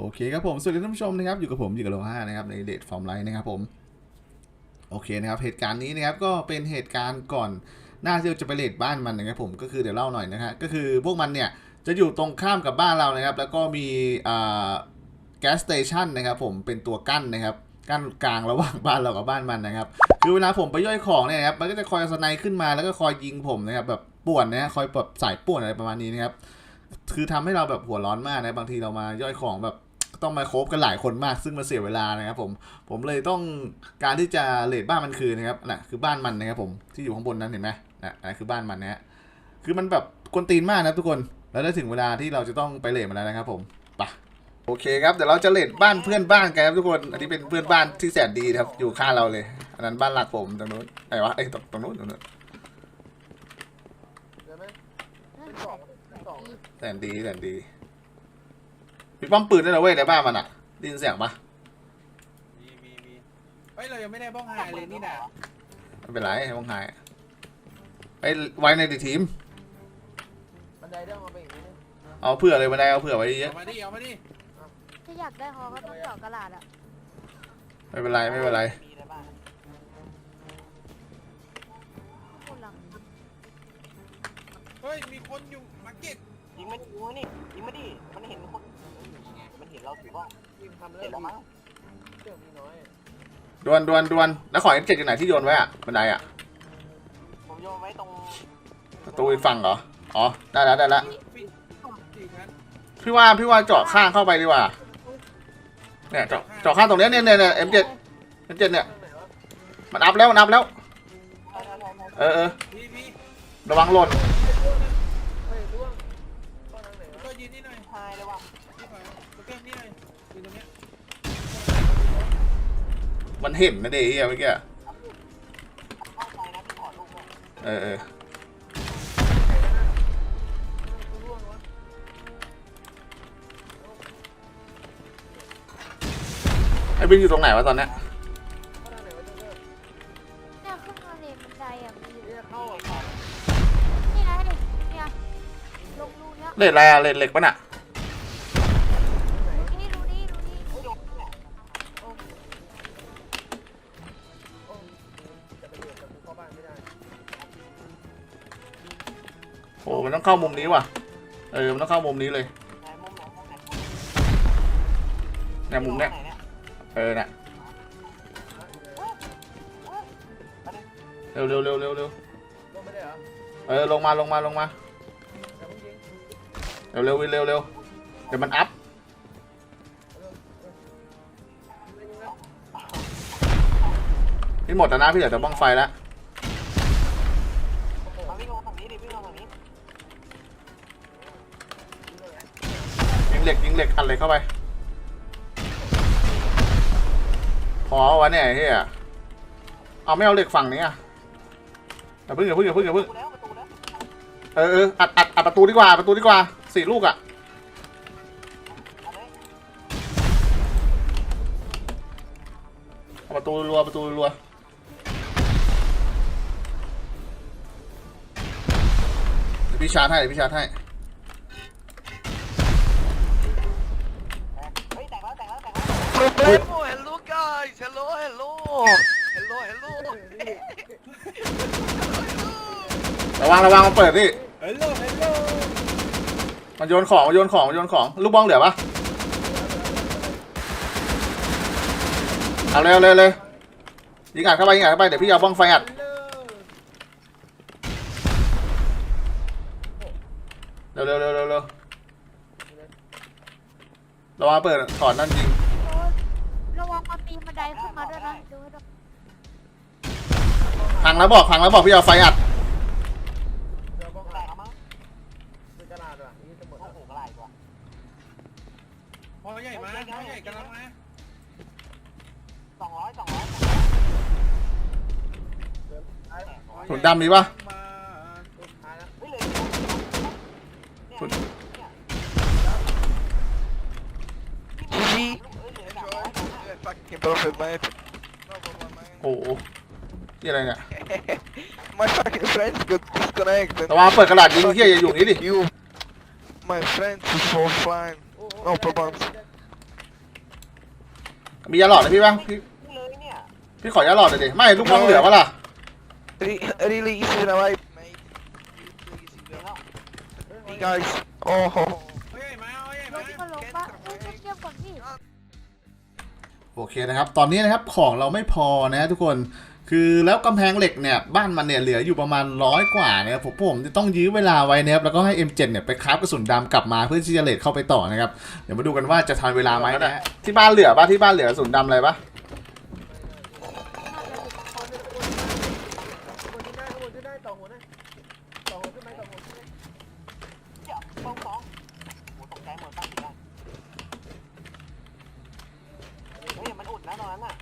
โอเคครับผมสวัสดีท่านผู้ชมนะครับอยู่กับผมอยู่กับโลห้านะครับในเดทฟอร์มไลน์นะครับผมโอเคนะครับเหตุการณ์นี้นะครับก็เป็นเหตุการณ์ก่อนหน้าที่จะไปเลดบ้านมันนะครับผมก็คือเดี๋ยวเล่าหน่อยนะฮะก็คือพวกมันเนี่ยจะอยู่ตรงข้ามกับบ้านเรานะครับ แล้วก็มีอ่าแก๊สสเตชันนะครับผมเป็นตัวกั้นนะครับกั้นกลางระหว่างบ้านเรากับบ้านมันนะครับคือเวลาผมไปย่อยของเนี่ยนะครับมันก็จะคอยสไนด์ขึ้นมาแล้วก็คอยยิงผมนะครับแบบป่วนนะคอยแบบสายป่วนอะไรประมาณนี้นะครับคือทำให้เราแบบหัวร้อนมากนะบางทีเรามาย่อยของแบบ ต้องมาโคบกันหลายคนมากซึ่งมันเสียเวลานะครับผมผมเลยต้องการที่จะเลดบ้านมันคืนนะครับน่ะคือบ้านมันนะครับผมที่อยู่ข้างบนนั้นเห็นไหมน่ะอันนั้นคือบ้านมันนะฮะคือมันแบบกวนตีนมากนะทุกคนแล้วได้ถึงเวลาที่เราจะต้องไปเลดมันแล้วนะครับผมไปะโอเคครับเดี๋ยวเราจะเลดบ้านเพื่อนบ้านกันครับทุกคนอันนี้เป็นเพื่อนบ้านที่แสนดีนะครับอยู่ข้างเราเลย อันนั้นบ้านหลักผมตรงนู้นไหนวะไอ้ยตรงตรงนู้นตรงนู้นเดี๋ยวไหมเป็นสองเป็นสองแสนดี แสนดีมีป้อมปืนด้วยนะเว้ยในบ้านมันอะได้ยินเสียงปะมีมีมีเฮ้ย เรายังไม่ได้บ้องไฮเลยนี่นะไม่เป็นไรให้มองหายไปไว้ในดีทีม บันไดเรื่องมาเป็นอย่างนี้นึงเอาเผื่อเลยบันไดเอาเผื่อไว้เยเอาอะมาดิเอามาดิถ้าอยากได้ฮอก็ต้องเจาะกระดาษอะไม่เป็นไรไม่เป็นไรมีอะไรบ้างพูดหลังเฮ้ย มีคนอยู่มาร์เก็ตยิงมันยิงมันนี่ยิงมันดิมันเห็นคนมัน เห็นเราถือว่าทีมทำเห็นเรื่แล้อวงมั้งเรื่องนี้น้อยดวนดวนดวนแล้วของเอ็นเจ็ดอยู่ไหนที่โยนไว้อะบันไดอะผมโยนไว้ตรงประตูอีกฝั่งเหรออ๋อได้แล้วได้แล้วฟิสี่ชั้นพี่ว่าพี่ว่าเจาะข้างเข้าไปดีกว่าเนี่ยเจาะเจาะข้างตรงเนี้ยเนี่ยเนี่ยเนี่ยเอ็มเจ็ดเอ็มเจ็ดเนี่ยเรื่องไหนวะมันอัพแล้วมันอัพแล้ว เออเออพี่พี่ระวังหล่น เฮ้ยร่วงตอนทางไหน แล้ว วะ ก็ยืนนี่หน่อย ทายเลยว่ะ นี่ก่อนแล้วก็นี่หน่อยยืนตรงเนี้ย มันเห็นนะเดี๋ยวเมื่อกี้เข้าใจนะพี่ขอลูกด้วยเออเออร่วงวะไอ้บินอยู่ตรงไหนวะตอนเนี้ยเข้าทางไหนวะเจ้าเจ้าเนี่ยขึ้นมาเลยบันไดอะมันอยู่เรียกเข้าอะนี่ไงดิเนี่ยลงรูเนี้ยเลดอะไรอะเลดเหล็กปะน่ะ อ้มันต้องเข้ามุมนี้ว่ะ เออ มันต้องเข้ามุมนี้เลยไหนมุมเนี่ยมุมเนี้ย เออน่ะเร็วเร็วเร็วเร็วเร็วเออ ลงมา ลงมา ลงมา เร็วเร็ววินเร็วเร็วเดี๋ยวมันอัพไม่ยิงแล้วนี่หมดแล้วนะพี่เหลือแต่บ้องไฟแล้ว มาวิ่งลงฝั่งนี้ดิวิ่งลงฝั่งนี้ ยิง เหล็กยิงเหล็กอันเหล็กเข้าไป พอวะเนี่ยไอ้เฮียเอาไม่เอาเหล็กฝั่งนี้อะอย่าเพิ่งอย่าเพิ่งอย่าเพิ่งอย่าเพิ่งเออเอออัดอัดอัดประตูดีกว่าประตูดีกว่าสี่ลูกอะประตูรัวประตูรัวพี่ชาร์จให้พี่ชาร์จให้ guys, hello, hello, hello, hello. ระวังระวังมาเปิดดิเฮลโลเฮลโลมันโยนของมันโยนของมันโยนของลูกบ้องเหลือปะเอาเร็วเร็วเร็วยิงอัดเข้าไปยิงอัดเข้าไปเดี๋ยวพี่เอาบ้องไฟอัดเร็วเร็วเร็วเร็วเร็วระวังเปิดถอนนั่นยิงโอ้ยระวัง มันปีนบันไดขึ้นมาด้วยนะดูให้ด้วยพังแล้วบอกพังแล้วบอกพี่เอาไฟอัด เดี๋ยวบ้องแตหลักงแล้วมั้งเป็นกระดาษว่ะนี่จะหมดโอ้แล้วโหกระไรตัวพอใหญ่มาพอใหญ่กำลังมาสองร้อยสองร้อยถุนดำมีปะ มา สุดท้ายแล้ว เฮ้ยเลยเนี่ย GG. เฮ้ยเหลือสามร้อย Yeah, fucking perfect, mate. No problem, man. โอ้โหนี่อะไรเนี่ย My fucking friends got disconnected. ระวังเปิดกระดาษยิงเฮียอย่าอยู่อย่างนี้ดิ You, my friends is so fine. โอ้โห No problems. มียาหลอดนะพี่บ้างพี่เลยเนี่ยพี่ขอยาหลอดหน่อยดิไม่ลูกน้องเหลือปะล่ะ Really, really easy now, mate. Really easy เดี๋ยว now. แล้ว Hey guys. Oh, ho, ho. เฮ้ยมาเฮ้ยรมาถก็ลงปะเฮ้ยเงียบๆก่อนพี่ โอเคนะครับ ตอนนี้นะครับของเราไม่พอนะทุกคนคือแล้วกำแพงเหล็กเนี่ยบ้านมันเนี่ยเหลืออยู่ประมาณร้อยกว่านะครับผมผมจะต้องยื้อเวลาไว้นะครับแล้วก็ให้ M7 เนี่ยไปคราฟกระสุนดำกลับมาเพื่อที่จะเลทเข้าไปต่อนะครับเดี๋ยวมาดูกันว่าจะทันเวลาไหมนะที่บ้านเหลือปะที่บ้านเหลือกระสุนดำอะไรปะ คนที่ได้ข้างบนที่ได้ต่อหัวนะต่อหัวขึ้นไปต่อหัวขึ้นไป เดี๋ยวสองสองโอ้ตกใจหมดตั้งทีละเฮ้ยมันอุดนะตอนนั้นน่ะ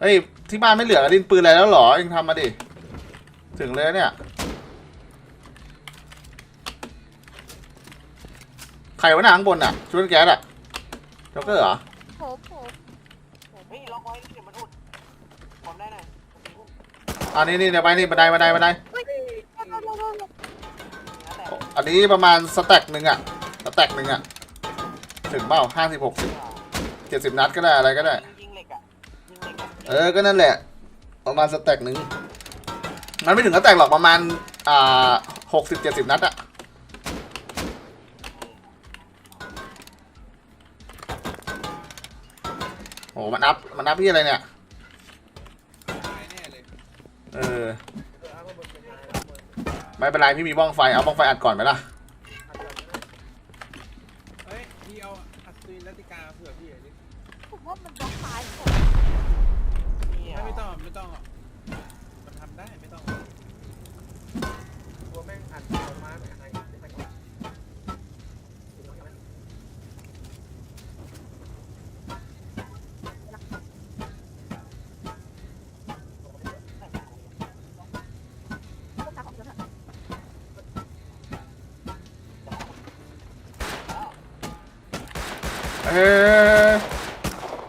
เฮ้ยที่บ้านไม่เหลือกระดินปืนอะไรแล้วเหรอเองทำมาดิ ถึงเลยเนี่ย ใครวะหน้าข้างบนอะชุดแก๊สอะจ็อกเกอร์เหรอผมผมเฮ้ยล็อกไว้เดี๋ยวมันอุดผมได้หน่อยอันนี้นี่เดี๋ยวไปนี่บันไดบันไดบันไดเฮ้ยเร็วเร็วเร็วเร็วนะแต่อันนี้ประมาณสแต็กหนึ่งอะสแต็กหนึ่งอะถึงเปล่าห้าสิบหกสิบเจ็ดสิบนัดก็ได้อะไรก็ได้ เออ ก็นั่นแหละ ประมาณสแต็กหนึ่งมันไม่ถึงสแต็กหรอกประมาณ อ่าหกสิบเจ็ดสิบนัดอะโอ้มันนับ มันนับที่อะไรเนี่ย เออ ไม่เป็นไรพี่มีบ้องไฟ เอาบ้องไฟอัดก่อนไหมล่ะ อัดแบบนั้น เฮ้ยพี่เอาอัศวินรัตติกาเผื่อพี่หน่อยดิ ผมว่ามันบล็อกตายผม เนี่ย ไม่ต้องหรอกมันทำได้ไม่ต้องตัวแม่งอัดออกมาไม่อะไรไม่ใช่ก่อนพวกตาของเอเถอะเออ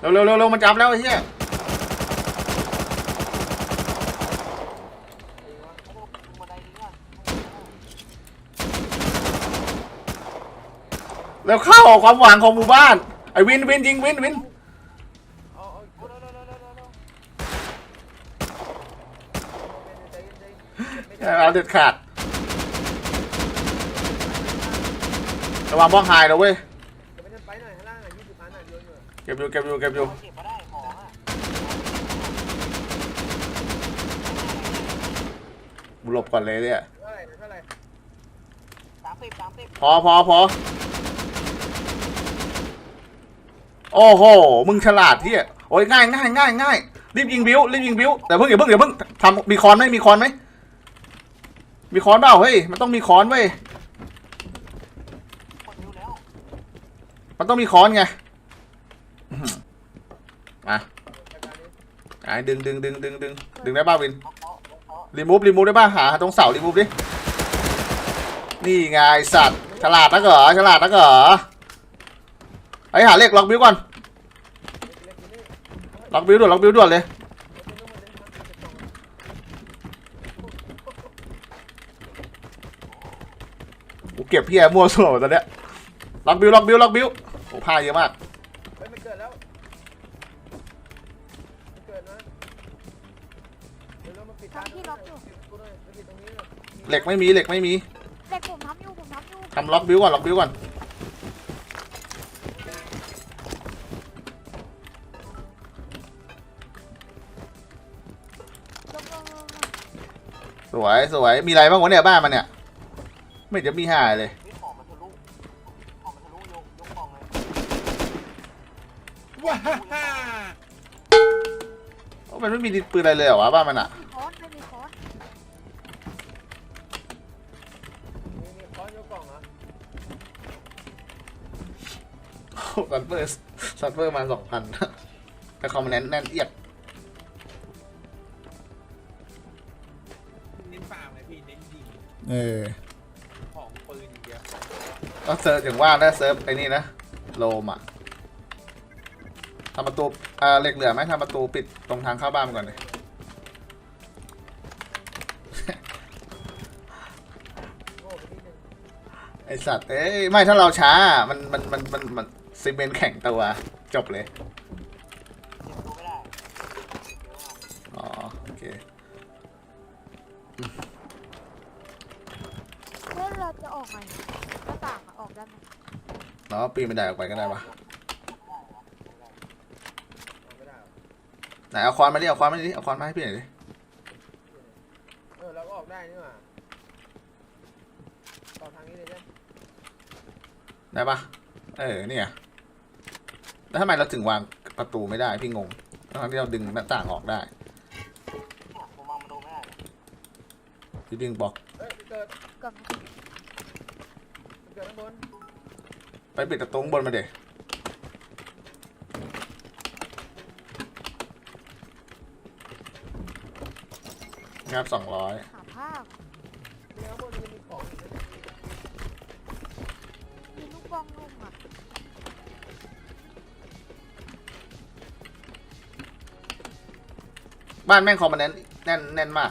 เร็วเร็วเร็วเร็วมันจับแล้วไอ้เหี้ย บันไดนี้ก่อน แล้วเข้าออความหวังของหมู่บ้าน ไอ้วินวินยิงวินวินเอาเด็ดขาดระวังบ้องหายนะเว้ย เก็บอยู่เก็บอยู่เก็บอยู่บุหลบก่อนเลยเนี่ยพอพอพอ โอ้โห มึงฉลาดที่โอ้ยง่ายง่ายง่ายง่ายรีบยิงบิวรีบยิงบิวแต่เพิ่งอย่าเพิ่งอย่าเพิ่งทำมีคอนไหมมีคอนไหมมีคอนเปล่าเฮ้ยมันต้องมีคอนเว้ยมันต้องมีคอนไงมาไอ้ดึงดึงดึงดึงดึงดึงได้ป่าวินรีมูฟรีมูฟได้ป่ะหาตรงเสารีมูฟดินี่ไงสัตว์ฉลาดนักเหรอฉลาดนักเหรอ ไอ้หาเลขล็อกบิวก่อน ล็อกบิวด่วนล็อกบิวด่วนเลยกูเก็บพี่แอมั่วส่วหมดตอนเนี้ยล็อกบิวล็อกบิวล็อกบิวโอ้ผ้าเยอะมากเฮ้ยมันเกิดแล้วมันเกิดนะเดี๋ยวเรามาปิดตากูหน่อยมาปิดตรงนี้หน่อยเหล็กไม่มีเหล็กไม่มีเด็กผมทำอยู่ผมทำอยู่ทำล็อกบิวก่อนล็อกบิวก่อน สวยสวยมีอะไรบ้างวะเนี่ยบ้านมันเนี่ย ไม่จะมีหายเลยมีของมันทะลุของมันทะลุยกยกของเลยว้าฮ่าโอ้มันไม่มีดินปืนอะไรเลยเหรอวะบ้านมันอะมีคอนไม่มีคอนมีมีค้อนยกกล่องเหรอซันเฟอร์ซันเฟอร์มาสองพันแต่คอมแน่นแน่นเอียด เออของปืนอย่างเดียวก็เซิร์ฟอย่างว่านะเซิร์ฟไอ้นี่นะโลมอะทำประตูอ่าเหล็กเหลือไหมทำประตูปิดตรงทางเข้าบ้านก่อนเลยไปนิดนึงไอสัตว์เอ้ยไม่ถ้าเราช้ามันมันมันมันมันซีเมนต์แข็งตัวจบเลย ออกไงหน้าต่างอะออกได้ไหมเนาะปีนไม่ได้ออกไปก็ได้ปะเอาไม่ได้หรอไหนเอาควานมาดิเอาควานมาดิเอาควานมาให้พี่หน่อยดิเออเราก็ออกได้นี่หว่าต่อทางนี้เลยใช่ได้ปะเออเนี่ยแล้วทำไมเราถึงวางประตูไม่ได้พี่งงทั้งที่เราดึงหน้าต่างออกได้เนี่ยผมมองมันดูไม่ได้เลยพี่ดึงบอกเอ้ยเกิดก่อนเกิดข้างบนไปปิดประตูข้างบนมาเด็ครับสองร้อยหาภาพเดี๋ยวข้างบนมันจะมีของอีกนะมีลูกบองนุ่มอะบ้านแม่งคอมมันแน่นแน่นแน่นมาก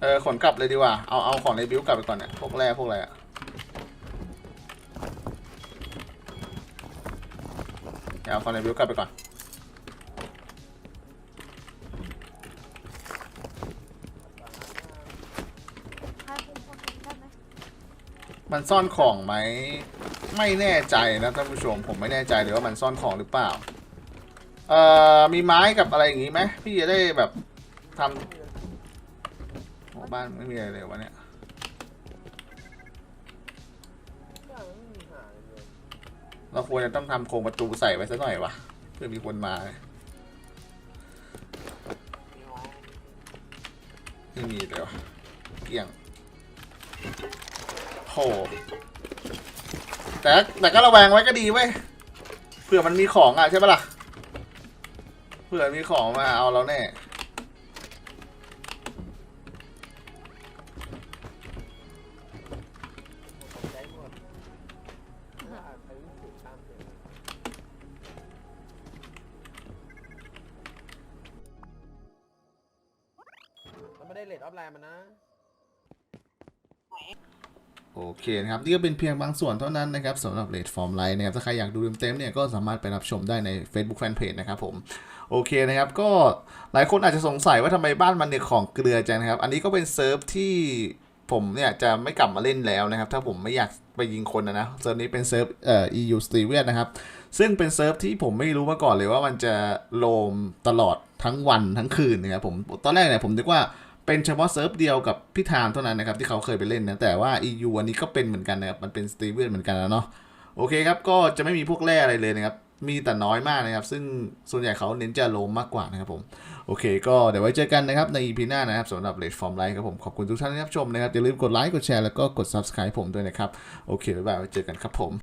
เออขนกลับเลยดีกว่า เอาเอาของในบิวกลับไปก่อนเนี่ยพวกแร่พวกอะไรอะเอาของในบิวกลับไปก่อนมันซ่อนของไหมไม่แน่ใจนะท่านผู้ชมผมไม่แน่ใจเลยว่ามันซ่อนของหรือเปล่า เอ่อมีไม้กับอะไรอย่างงี้ไหมพี่จะได้แบบทำ บ้านไม่มีอะไรเลยวะเนี่ยบ้านมันไม่มีหาเลยเราควรจะต้องทำโครงประตูใส่ไว้สักหน่อยวะเพื่อมีคนมามีไว้ไม่มีเลยวะเกลี้ยงโหแต่แต่ก็ระแวงไว้ก็ดีเว้ยเผื่อมันมีของอะใช่ปะล่ะเผื่อมีของมาเอาเราแน่ โอเคนะครับนี่ก็เป็นเพียงบางส่วนเท่านั้นนะครับสำหรับ Late Form Live นะครับถ้าใครอยากดูเต็มๆเนี่ยก็สามารถไปรับชมได้ใน Facebook Fanpage นะครับผมโอเคนะครับก็หลายคนอาจจะสงสัยว่าทำไมบ้านมันเนี่ยของเกลือจังนะครับ อันนี้ก็เป็นเซิร์ฟที่ผมเนี่ยจะไม่กลับมาเล่นแล้วนะครับ ถ้าผมไม่อยากไปยิงคนนะนะเซิร์ฟนี้เป็นเซิร์ฟเอ่อ EU s t e v i a นะครับ ซึ่งเป็นเซิร์ฟที่ผมไม่รู้มาก่อนเลยว่ามันจะโลมตลอดทั้งวันทั้งคืนนะครับผมตอนแรกเนี่ยผมนึกว่า เป็นเฉพาะเซิร์ฟเดียวกับพี่ทามเท่านั้นนะครับที่เขาเคยไปเล่นนะแต่ว่า EU อันนี้ก็เป็นเหมือนกันนะครับมันเป็น s t e v i a เหมือนกันนะเนาะโอเคครับก็จะไม่มีพวกแร่อะไรเลยนะครับมีแต่น้อยมากนะครับ ซึ่งส่วนใหญ่เขาเน้นจะโลมมากกว่านะครับผม โอเค ก็เดี๋ยวไว้เจอกันนะครับ ใน EP หน้านะครับสำหรับ Late Form Live ครับผม ขอบคุณทุกท่านที่รับชมนะครับ อย่าลืมกดไลค์กดแชร์แล้วก็กด Subscribe ผมด้วยนะครับ โอเค บ๊ายบายไว้เจอกันครับผม